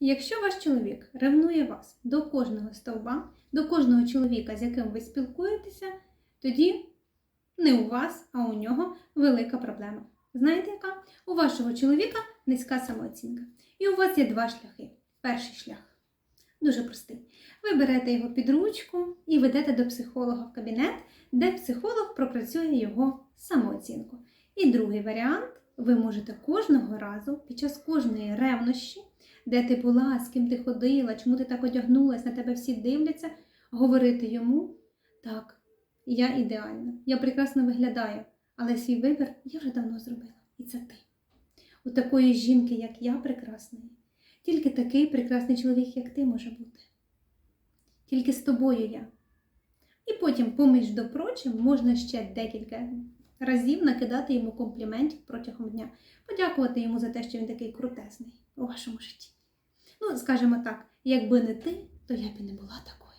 Якщо ваш чоловік ревнує вас до кожного стовба, до кожного чоловіка, з яким ви спілкуєтеся, тоді не у вас, а у нього велика проблема. Знаєте яка? У вашого чоловіка низька самооцінка. І у вас є два шляхи. Перший шлях дуже простий. Ви берете його під ручку і ведете до психолога в кабінет, де психолог пропрацює його самооцінку. І другий варіант ви можете кожного разу під час кожної ревнощі, де ти була, з ким ти ходила, чому ти так одягнулась, на тебе всі дивляться, говорити йому так, я ідеальна, я прекрасно виглядаю, але свій вибір я вже давно зробила. І це ти. У такої жінки, як я, прекрасної, тільки такий прекрасний чоловік, як ти, може бути. Тільки з тобою я. І потім, поміж до прочим, можна ще декілька разів накидати йому компліментів протягом дня, подякувати йому за те, що він такий крутезний у вашому житті. Ну, скажімо так, якби не ти, то я б і не була такою.